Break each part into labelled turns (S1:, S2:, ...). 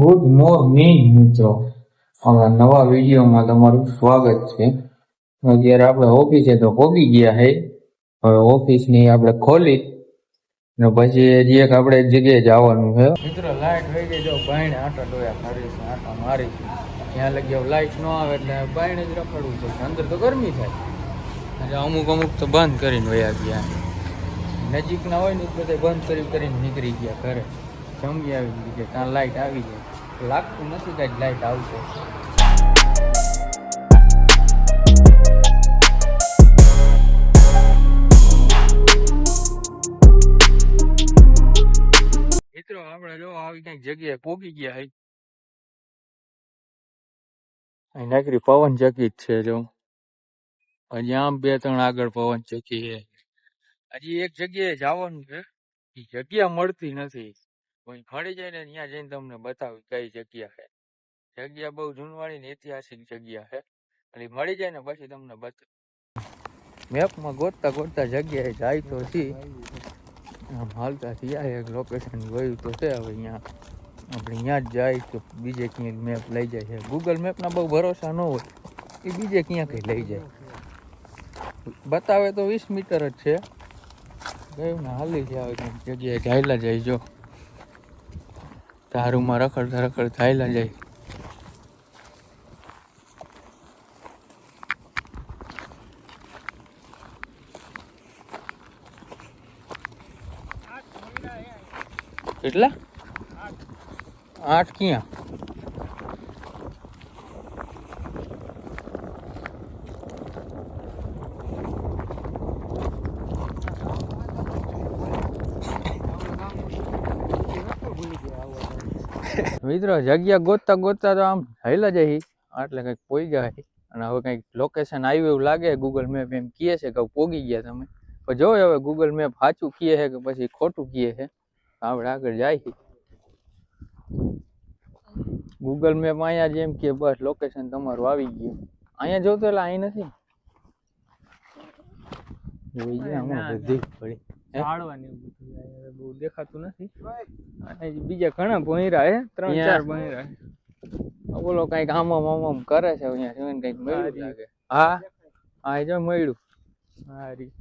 S1: Good morning મિત્રો. અમારા નવા વિડીયોમાં તમારું સ્વાગત છે. અત્યારે આપણે ઓફિસે તો પહોંચી ગયા છે હવે ઓફિસની આપણે ખોલી. ને પછી હજી એક આપણે જગ્યાએ જવાનું છે. મિત્રો, લાઈટ થઈ ગઈ જો, બાયણે આટા ડોયા મારીશું આટા મારીશું ત્યાં લગી લાઈટ ન આવે એટલે બાયણે જ રખડવું છે. અંદર તો ગરમી થાય. એટલે અમુક અમુક તો બંધ કરીને વયા ગયા. નજીકના હોય ને બધા બંધ કરી કરીને નીકળી ગયા ઘરે. જમી આવી દીધી છે ત્યાં લાઈટ આવી જાય લાગતું નથી કાંઈ લાઈટ આવશે. મિત્રો આપણે જો આવી કંઈક જગ્યાએ પોગી ગયા હઈ. અહીં નકરી પવન ચકી જ છે જો. હજી આમ બે ત્રણ આગળ પવન ચકી છે. હજી એક જગ્યાએ જવાનું છે. એ જગ્યા મળતી નથી. કોઈ મળી જાય ને ત્યાં જઈને તમને બતાવી કઈ જગ્યા છે જગ્યા બહુ જૂનવાળી ઐતિહાસિક જગ્યા છે એટલે મળી જાય ને પછી તમને બતાવી મેપમાં ગોતતા ગોતતા જગ્યાએ જાય તો છી. આમ હાલતા થયા એક લોકેશન ગયું તો છે હવે અહીંયા આપણે અહીંયા જ જાય તો બીજે ક્યાંક મેપ લઈ જાય છે. ગૂગલ મેપના બહુ ભરોસા ન હોય, એ બીજે ક્યાંક લઈ જાય. બતાવે તો વીસ મીટર જ છે. ગયું ને હાલી જ આવે જગ્યાએ ચાલ્યા જાય જો. તારુમાં રખડતા રખડતા ચાલ્યા જાય. કેટલા? આઠ ક્યાં? મિત્રો જગ્યા ગોતતા ગોતતા તો આમ હેલા જાય એટલે કંઈક પોઈ ગયા છે. અને હવે કંઈક લોકેશન આવ્યું એવું લાગે ગૂગલ મેપ એમ કહે છે કે પોગી ગયા તમે. પણ જો હવે ગૂગલ મેપ સાચું કહે છે કે પછી ખોટું કહે છે. આપણે આગળ જાય છે ગૂગલ મેપ અહીંયા જેમ કે બસ લોકેશન તમારું આવી ગયું. અહીંયા જોતો એટલે અહીં નથી. જોઈ ગયા આમાં
S2: ના,
S1: બધી પડી. હે?
S2: ઝાડવાની બધું બહુ દેખાતું નથી. બીજા ઘણા ભોંયરા હે? ત્રણ ચાર ભોંયરા.
S1: બોલો કંઈક આમામ આમામ કરે છે અહીંયા જોઈને કંઈક મળ્યું લાગે. હા? હા એ જો મળ્યું.
S2: હારી.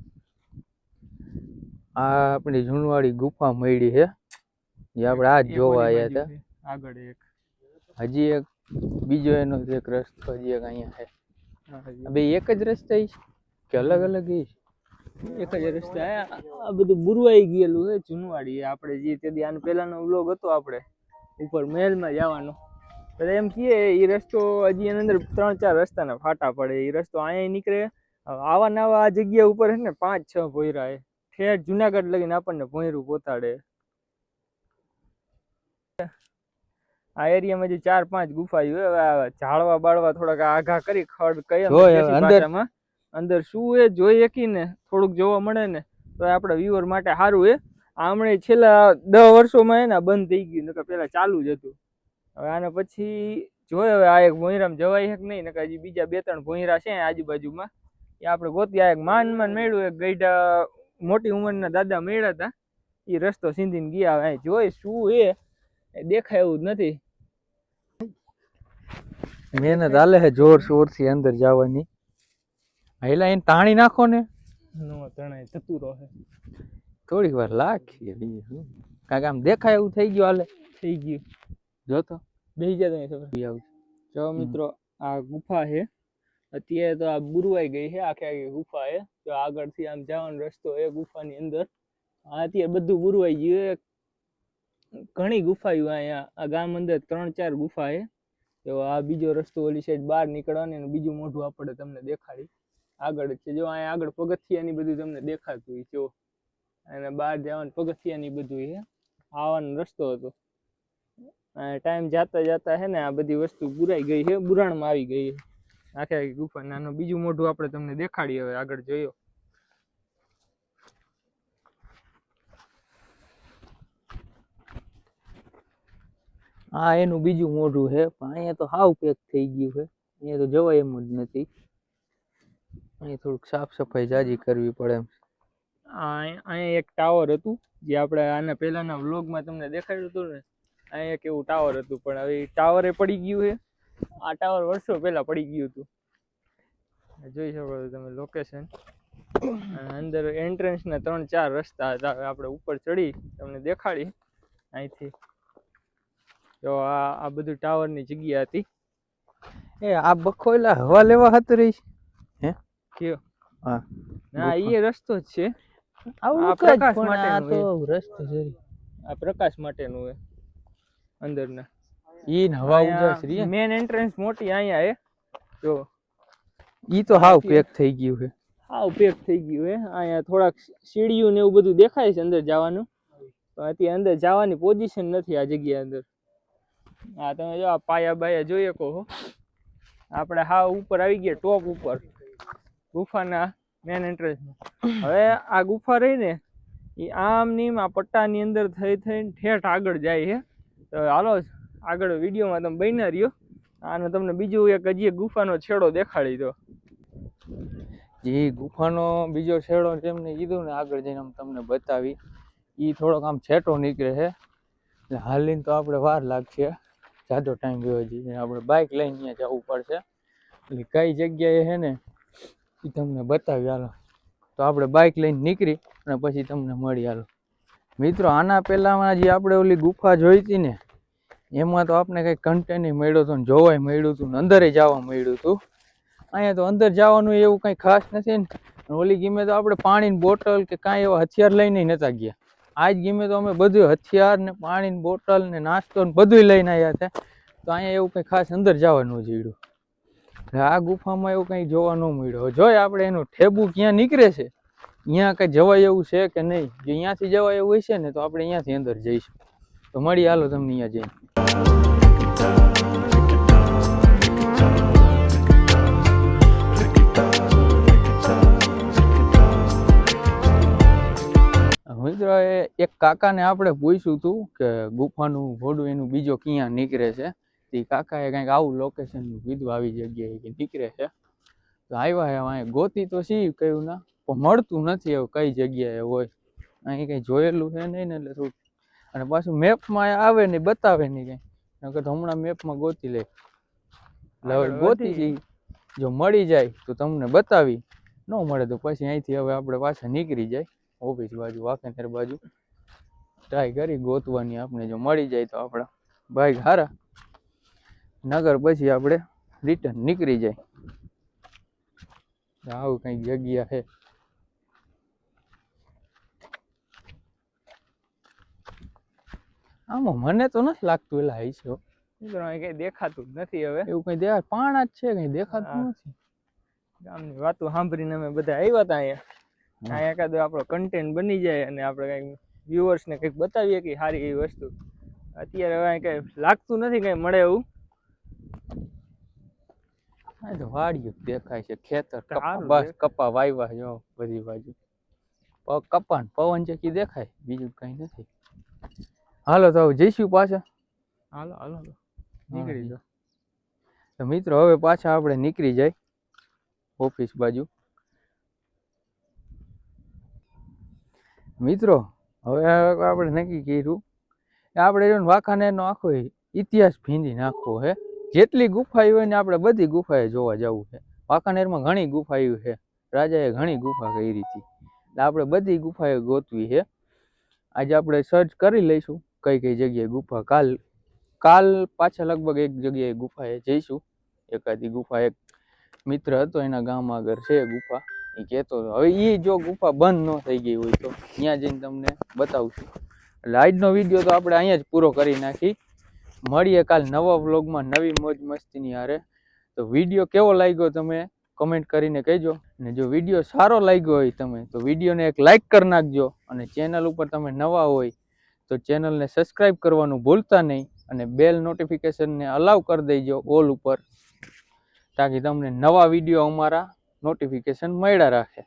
S1: આ આપણી જૂનવાડી ગુફા મળી છે જે આપણે
S2: આ
S1: જોવા આવ્યા હતા.
S2: આગળ એક.
S1: હજી એક બીજો એનો એક રસ્તો હજી એક અહીંયા છે. બે એક જ રસ્તા છે? કે અલગ અલગ છે?
S2: એક જ રસ્તે આ બધું બુરવાઈ ગયેલું છે જૂનવાડી આપણે જે તે દી આનો પહેલાનો વ્લોગ હતો આપણે ઉપર મહેલમાં જવાનો. એટલે એમ કહીએ એ રસ્તો હજી એની અંદર ત્રણ ચાર રસ્તાના ફાટા પડે. એ રસ્તો અહીંયા નીકળે. આવા નવા આ જગ્યા ઉપર છે ને પાંચ છ ભોયરા એ ઠેઠ જુનાગઢ લગીને આપણને ભોયરું પોતાડે. આ એરિયામાં જે ચાર પાંચ ગુફાઓ છે હવે ઝાડવા બાળવા થોડાક આઘા કરી ખડ
S1: જોય હવે અંદર-
S2: શું એ જોઈ શકીને, થોડુંક જોવા મળે ને, તો આપણા વ્યુઅર માટે સારું એ આમણે છેલ્લા દસ વર્ષોમાં એના બંધ થઈ ગયું, નકર પહેલાં ચાલુ જ હતું. હવે આને પછી જોયે હવે આ એક ભોંયરામ જવાય છે કે નહીં, નકર હજી બીજા બે ત્રણ ભોંયરા છે આજુબાજુમાં. એ આપણે ગોતી એક માન માન મેળ્યું, એક ગઈઢા મોટી ઉંમરના દાદા મેળ્યા હતા. એ રસ્તો સિંધીને ગયા, હવે જોઈ શું એ દેખાય એવું જ નથી.
S1: મહેનત હાલે છે જોર શોરથી અંદર જવાની. હાઈલા એને તાણી નાખો ને?
S2: નો તણાય થતું રહે.
S1: થોડીક વાર લાખીએ બીજું શું? કે આમ દેખાય એવું થઈ ગયું હાલે?
S2: થઈ ગયું.
S1: જોતો
S2: બેસી જાય તમે ખબર
S1: બી આવું
S2: જો મિત્રો આ ગુફા છે. અત્યારે તો આ બુરવાઈ ગઈ છે આખે આખી ગુફા છે. તો આગળથી આમ જવાનો રસ્તો એ ગુફાની અંદર. અત્યારે બધું બુરવાઈ ગયું છે. ઘણી ગુફાઓ અહીંયા આ ગામ અંદર ત્રણ ચાર ગુફા છે. તો આ બીજો રસ્તો ઓલી સાઈડ બહાર નીકળવાની બીજું મોઢું આપણે તમને દેખાડી. આગળ છે. જો અહીંયા આગળ પગથિયાની બધું તમને દેખાતું હોય, જો. અને બહાર જવાનું પગથિયાની બધું એ આવવાનો રસ્તો હતો. ટાઈમ જતા જતા હે ને આ બધી વસ્તુ બુરાઈ ગઈ છે. બુરાણમાં આવી ગઈ છે. આખે આખી ગુફા. નાનું બીજું મોઢું આપણે તમને દેખાડીએ હવે આગળ જોયો.
S1: આ એનું બીજું મોઢું છે. પણ અહીંયા તો હાવ પેક થઈ ગયું છે. અહીંયા તો જવાય એમ જ નથી. અહીંયા થોડુંક સાફ સફાઈ જાજી કરવી પડે એમ.
S2: આ અહીં- અહીંયા એક ટાવર હતું જે આપણે આના પહેલાના વ્લોગમાં તમને દેખાડ્યું હતું ને અહીંયા એક એવું ટાવર હતું પણ હવે ટાવરે પડી ગયું છે. આ ટાવર વર્ષો પહેલા પડી ગયું હતું. જોઈ શકો છો તમે લોકેશન અંદર એન્ટ્રન્સના ત્રણ ચાર રસ્તા હતા આપણે ઉપર ચડી તમને દેખાડી અહીંથી. તો આ આ બધું ટાવરની જગ્યા હતી.
S1: એ આ બખોયલા હવા લેવા હાથ રહી
S2: કયો?
S1: હા.
S2: ના એ રસ્તો જ છે.
S1: આવું
S2: આ પ્રકાશ
S1: આ
S2: માટેનું
S1: તો રસ્તો છે
S2: આ પ્રકાશ માટેનું હે અંદરના.
S1: ઈ ને હવા ઉજાસ રહી
S2: મેન એન્ટ્રન્સ મોટી અહીંયા હે. જો.
S1: ઈ તો હાવ પેક થઈ ગયું હે.
S2: હાવ પેક થઈ ગયું હે. અહીંયા થોડાક સીડીયું ને એવું બધું દેખાય છે અંદર જવાનું. પણ અત્યારે અંદર જવાની પોઝિશન નથી આ જગ્યા અંદર. હા તમે જો આ પાયા બાયા જોઈએ કહો આપણે હાવ ઉપર આવી ગયા ટોપ ઉપર. ગુફાના મેન એન્ટ્રન્સ હવે આ ગુફા રહી ને એ આમ નીમ આ પટ્ટાની અંદર થઈ થઈને ઠેઠ આગળ જાય છે તો હાલો આગળ વિડીયોમાં તમે બન્યા રહ્યો. આનો તમને બીજું એક હજી ગુફાનો છેડો દેખાડી દો.
S1: જે ગુફાનો બીજો છેડો જેમને કીધું ને, આગળ જઈને આમ તમને બતાવી. એ થોડોક આમ છેટો નીકળે છે એટલે હાલીને તો આપણે વાર લાગશે. જાજો ટાઈમ ગયો હજી. આપણે બાઇક લઈને ત્યાં જવું પડશે. એટલે કઈ જગ્યાએ છે ને એ તમને બતાવી હાલો. તો આપણે બાઇક લઈને નીકળી અને પછી તમને મળી હાલો. મિત્રો, આના પહેલાંમાં જે આપણે ઓલી ગુફા જોઈ હતી ને, એમાં તો આપણે કંઈક કન્ટેન્ટ મળ્યો હતો ને જોવાય મળ્યું હતું ને અંદરે જવા મળ્યું હતું. અહીંયા તો અંદર જવાનું એવું કંઈ ખાસ નથી ને. ઓલી ગીમે તો આપણે પાણીની બોટલ કે કાંઈ એવા હથિયાર લઈને નહોતા ગયા. આજ ગીમે તો અમે બધું હથિયાર ને પાણીની બોટલ ને નાસ્તો ને બધું લઈને આવ્યા હતા તો અહીંયા એવું કંઈ ખાસ અંદર જવાનું જીડ્યું આ ગુફામાં એવું કંઈ જોવા ન મળ્યો. જોઈએ આપણે એનું ઠેબુ ક્યાં નીકળે છે? અહીંયા કંઈ જવાય એવું છે કે નહીં? જો અહીંયાથી જવાય એવું હશે ને તો આપણે અહીંયાથી અંદર જઈશું. તો મળી હાલો તમને અહીંયા જઈને. મિત્રો એક કાકાને આપણે પૂછ્યું હતું કે ગુફાનું ઘોડું એનું બીજો ક્યાં નીકળે છે? તે કાકાએ કંઈક આવું લોકેશન કીધું આવી જગ્યાએ કે નીકળે છે. તો આવ્યા અહીંયા ગોતી તો સી કહ્યું ના? પણ મળતું નથી એવું કઈ જગ્યાએ હોય. અહીં કંઈ જોયેલું છે નહીં ને એટલે થોડું અને પાછું મેપમાં આવે ને બતાવે નહીં કંઈ. નકર તો હમણાં મેપમાં ગોતી લે. એટલે હવે ગોતી. જઈ જો મળી જાય તો તમને બતાવી. ન મળે તો પછી અહીંથી હવે આપણે પાછા નીકળી જાય. ઓફિસ બાજુ વાંકાનેર બાજુ. ટ્રાય કરી ગોતવાની આપણે. જો મળી જાય તો આપણા. ભાઈ હારા. નગર પછી આપણે રિટર્ન નીકળી જાય. આવું કંઈક જગ્યા છે. આમાં મને તો નથી લાગતું એલા હઈ છો
S2: કઈ દેખાતું જ નથી હવે.
S1: એવું કઈ દેખાય? પાણા જ છે કઈ દેખાતું નથી.
S2: ગામની વાતો સાંભળીને અમે બધા આવ્યા હતા અહીંયા. અહીંયા એકાદો આપણો કન્ટેન્ટ બની જાય અને આપણે કંઈક viewers ને કંઈક બતાવીએ કે સારી એવી વસ્તુ. અત્યારે હવે કઈ લાગતું નથી કઈ મળે એવું.
S1: આ તો વાડિયું દેખાય છે. ખેતર બસ કપા વાવ્યા જો બધી બાજુ. કપાન પવન ચકી દેખાય બીજું કઈ નથી. હાલો તો જઈશું પાછા.
S2: હાલો હાલો. નીકળી જાઓ.
S1: તો મિત્રો હવે પાછા આપણે નીકળી જાય ઓફિસ બાજુ. મિત્રો હવે આપણે નક્કી કર્યું. આપણે વાંકાનેરનો આખો ઇતિહાસ ભીંજી નાખવો છે જેટલી ગુફાઓ હોય ને આપણે બધી ગુફાએ જોવા જવું છે. વાંકાનેરમાં ઘણી ગુફાઓ છે. રાજાએ ઘણી ગુફા કરી હતી. એટલે આપણે બધી ગુફાએ ગોતવી છે. આજે આપણે સર્ચ કરી લઈશું કઈ કઈ જગ્યાએ ગુફા. કાલ કાલ પાછા લગભગ એક જગ્યાએ ગુફાએ જઈશું. એકાદી ગુફા, એક મિત્ર હતો એના ગામ આગળ છે ગુફા. એ કહેતો હતો, હવે એ જો ગુફા બંધ ન થઈ ગઈ હોય તો ત્યાં જઈને તમને બતાવશું. એટલે આજનો વીડિયો તો આપણે અહીંયા જ પૂરો કરી નાખી. મળીએ કાલ નવા વ્લોગમાં નવી મોજ મસ્તીની હારે. તો વીડિયો કેવો લાગ્યો તમે કમેન્ટ કરીને કહેજો. અને જો વીડિયો સારો લાગ્યો હોય તમે, તો વિડીયોને એક લાઇક કરી નાખજો. અને ચેનલ ઉપર તમે નવા હોય, તો ચેનલને સબસ્ક્રાઈબ કરવાનું ભૂલતા નહીં. અને બેલ નોટિફિકેશનને અલાઉ કરી દેજો ઓલ ઉપર, તાકી તમને નવા વીડિયો અમારા નોટિફિકેશન મળ્યા રાખે.